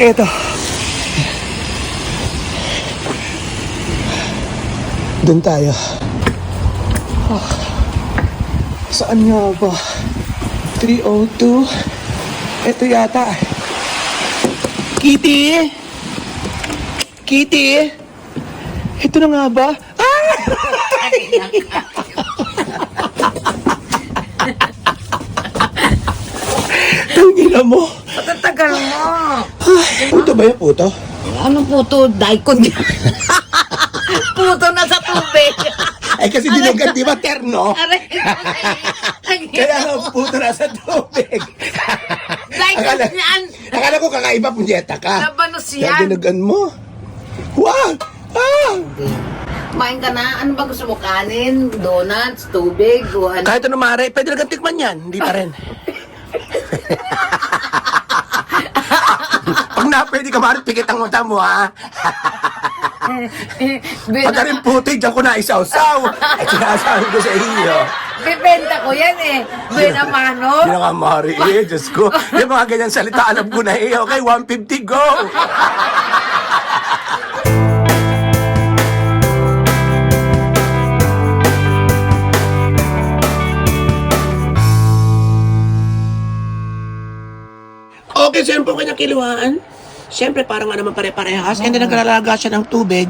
Eto. Doon tayo. Oh. Saan nga ba? 302. Ito yata. Kitty? Kitty? Ito na nga ba? Ah! Tangina mo. Patatagal mo. Puto ba yung puto? Ano po to? Daikon yan. Puto na sa tubig. Ay kasi dinugan, di ba, terno? Aray. Kaya nga puto na sa tubig. Daikon akala, yan. akala ko kakaiba punyeta ka. Labanos Kaya yan. dinugan mo. Wow! Ah! Kumain ka na? Ano ba gusto mo? Kanin? Donuts? Tubig? O ano? Kahit ano mare, pwede lang tikman yan. Hindi pa rin. Na pwede ka mare, pikit ang mata mo ha. Pag rin puti, dyan ko na isaw-saw. Ay, sinasabi ko sa iyo. Bibenta ko yan eh. Buena mano. Hindi na nga mare eh, Diyos ko. Yung mga ganyan salita, alam ko na eh. Okay, 150, go! Okay, so yun po kanyang kiluhaan. Siyempre, parang nga naman pare-parehas. And then, naglalaga siya ng tubig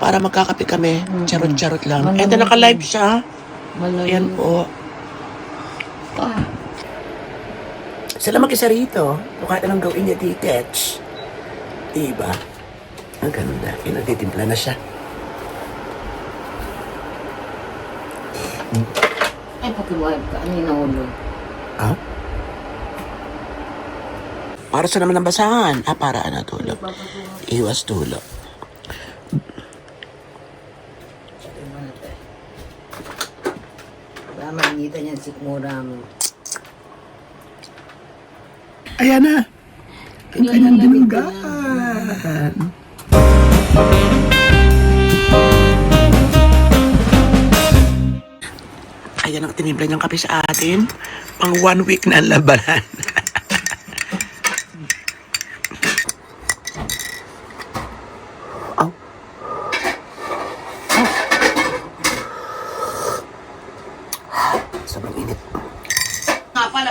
para magkakape kami. Charot-charot lang. And then, naka-live siya. Ayan po. Ah. Sila mag-isa rito. Kahit anong gawin niya, di catch. Diba? Ang ganda. Pinagtitimpla na siya. Ay, pakiwag ka. Ano yung ulo? Ah? Para sa naman ng basahan. Ah, para ano tulog. Iwas tulog. Para makikita niyan si Mura mo. Ayan na. Ang kanyang dinugan. Ayan ang tinimpla niyang kape sa atin. Pang one week na ang labanan. Aw. Sobrang init. Nga pala,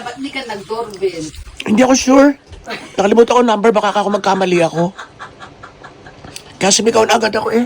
nag-doorbell? Hindi ako sure. Nakalimutan ko number, baka ako magkamali ako. Kaya sumigaw na agad ako eh.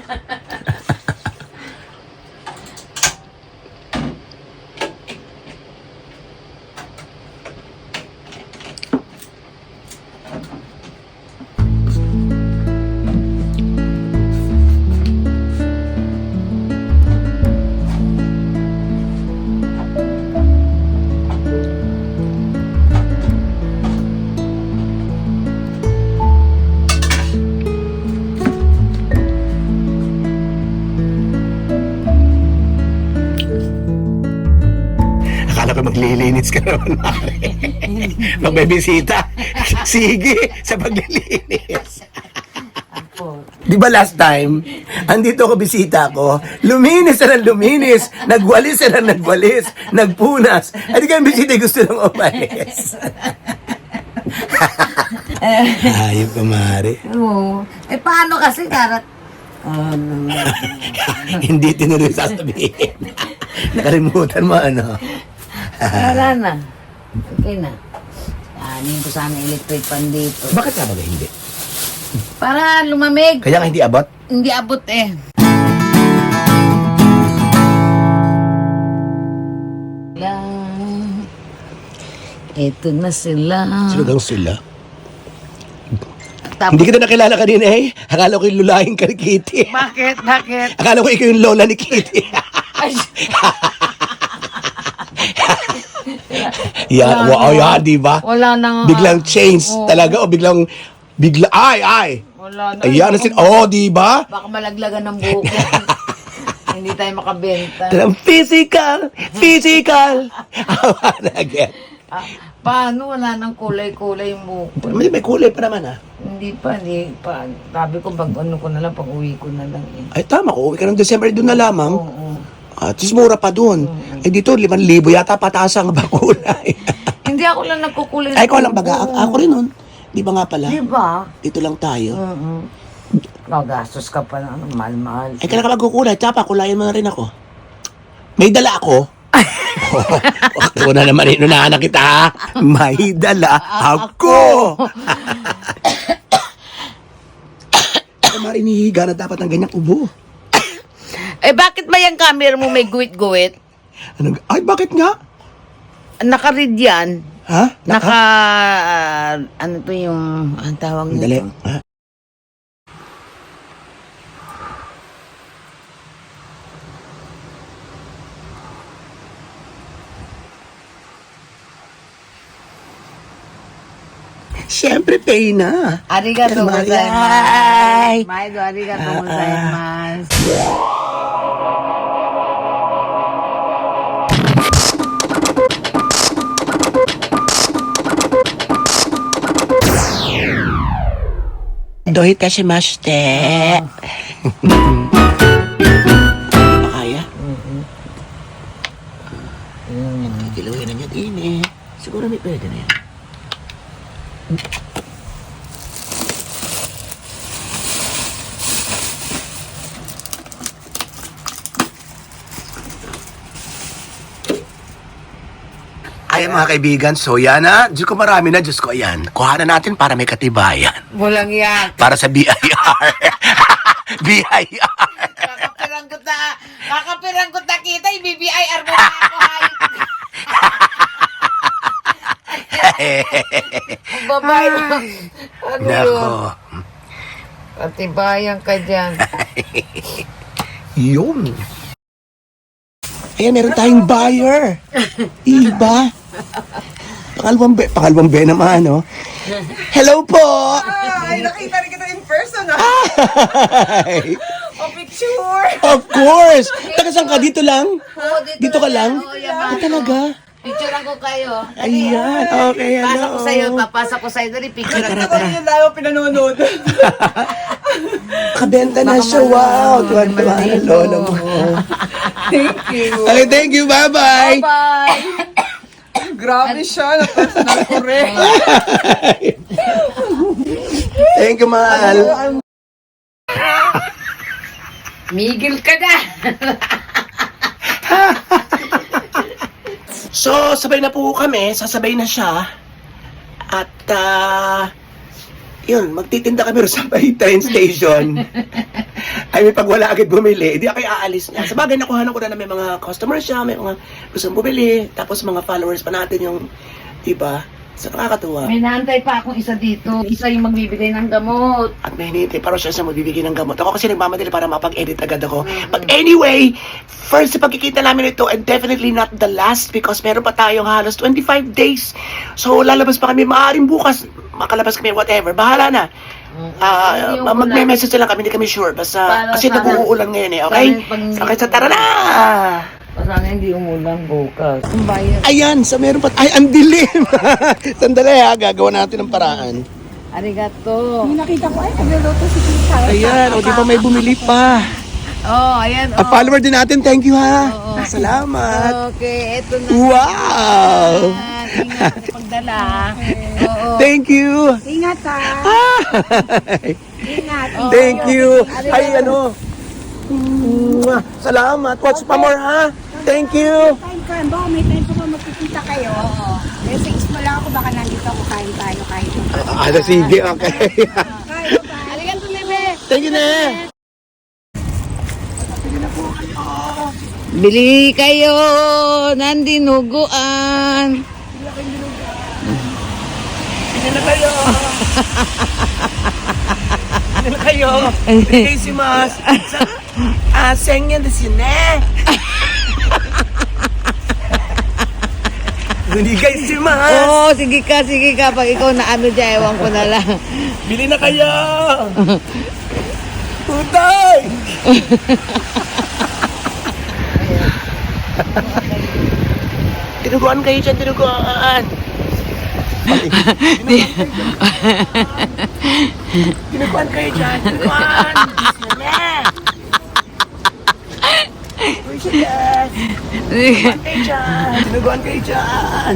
Ko maglilinis ka naman, Mare. Magbibisita. Sige, sa paglilinis. Di ba last time, andito ako bisita ko, luminis na ng luminis, nagwalis na ng nagwalis, nagpunas. Hindi ka bisita gusto nang umalis. Ayop ka, Mare. Oo. Eh, paano kasi karat? Ano? Hindi tinuloy sasabihin. Nakalimutan mo, ano? Wala na. Okay na. Anin ko sana electric pan dito. Bakit ka ba hindi? Para lumamig. Kaya nga hindi abot? Hindi abot eh. Lang. Ito na sila. Sino daw sila? Tapos, Hindi kita nakilala kanina eh. Akala ko yung lulaing ka ni Kitty. bakit? Bakit? Akala ko ikaw yung lola ni Kitty. Ay, yeah, Wala wow, na. yeah, di ba? wala na nga. Biglang change Oo. talaga o biglang bigla ay ay. Wala na. Ayan na sin oh, di ba? Baka malaglagan ng buhok. Hindi tayo makabenta. Talagang physical, physical. Again. Ah, paano wala nang kulay-kulay yung buhok? May, may kulay pa naman ah. Hindi pa, hindi pa. Sabi ko, pag ano ko na lang, pag uwi ko na lang eh. Ay tama ko, uwi ka ng December doon na lamang. Oo. At least mura pa doon. Eh dito, 5,000 yata pataas ang kulay. Hindi ako lang nagkukulay. Ay, ikaw lang baga. Oo. Ako rin nun. Di ba nga pala? Di ba? Dito lang tayo. Mm-mm. Magastos ka pa na, mahal-mahal. Ay, kailan ka magkukulay? Tsapa, kulayan mo na rin ako. May dala ako. Ako na naman inunahan na kita? May dala ako. Ay, marinihiga na dapat ng ganyang ubo. Eh, bakit ba yung camera mo may guwit-guwit? Ano, ay, bakit nga? Naka-read yan. Ha? Naka, ah, ano to yung, ang tawag Dali. nito? Ha? Siyempre, pay na. Arigato Ay. gozaimasu. Maido, arigato gozaimasu. Dohit ka si Maste. Kaya? Kilawin na niya din eh. Siguro may pwede na yan. Ayan mga kaibigan, so yan na. Diyos ko marami na, Diyos ko ayan. Kuha na natin para may katibayan. Walang yak. Para sa BIR. BIR. Kakapirang ko ta, kakapirang ko ta kita, i-BBIR mo na ako, hayop. Babae mo. Ano yun? Nako. Katibayan ka dyan. Yun. Ayan, meron tayong buyer. Iba. Pangalawang be, pangalawang be naman, no? Hello po! Ay, nakita rin kita in person, ah. Hi! O, picture. Of course! Taga saan ka? Dito lang? Oo, Dito ka lang? Oo. Ah, talaga? Picturean ko kayo. Ayan, okay, Pasa hello. ko sa'yo, papasa ko sa'yo. Dali, picture Tara, Ako rin yung lalo pinanonood. Kabenta na siya, wow! Tuwan-tuwa Baka ang lola mo. Thank you. Okay, thank you, bye-bye! Bye! Grabe siya, na-personal ko rin. Thank you, mahal. Migil ka na! So, sabay na po kami, sasabay na siya. At, ah, yun, magtitinda kami rin sa train station. Ay, may pag wala agad bumili, hindi ako aalis niya. Sa bagay, nakuha ko na na may mga customers siya, may mga gustong bumili, tapos mga followers pa natin yung, diba? So, nakakatuwa. May nahantay pa akong isa dito. Isa yung magbibigay ng gamot. At may hinihintay para siya sa magbibigay ng gamot. Ako kasi nagmamadali para mapag-edit agad ako. But anyway, first sa pagkikita namin ito, and definitely not the last because meron pa tayong halos 25 days. So lalabas pa kami, maaaring bukas, makalabas kami, whatever. Bahala na. Ah, yung magme-message lang kami, hindi kami sure. Basta, Para kasi sana- nag-uulan ngayon eh, okay? sana pag- Okay, so tara na! Sana hindi umulan bukas. Ang bayan. Ayan, sa meron pa, ay, ang dilim! Sandali ha, gagawa natin ng paraan. Arigato. Nakita ko, ay, nagluluto si Tita. Ayan, o di ba may bumili pa? Oh, ayan. A Oh. follower din natin, thank you ha. Salamat. Okay, eto na. Wow! Ingat sa pagdala. Oo. Thank you. Ingat, ha. Ay, Ingat. Thank you. Ay, ano? Mwah. Salamat. Watch pa more, ha? Thank you. Time ko, ba, may time ko ba magkikita kayo? Oo. Message mo lang ako, baka nandito ako, kain tayo, kahit. Ah, sige, okay. Kain ba? Aliganto, Nebe. Thank you na. Bili kayo ng dinuguan. Hindi na kayo. Hindi na kayo. Christmas. Ah, sengyan desu ne. Hindi guys si Mas. Oo, oh, sige ka, sige ka. Pag ikaw na ano dyan, ewan ko na lang. Bili na kayo! Putay! tinuguan kayo dyan, tinuguan! Tinuguan kayo dyan, tinuguan! Bismillah! Appreciate it! Kayo dyan! Ginagawan kayo dyan!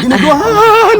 Ginagawan!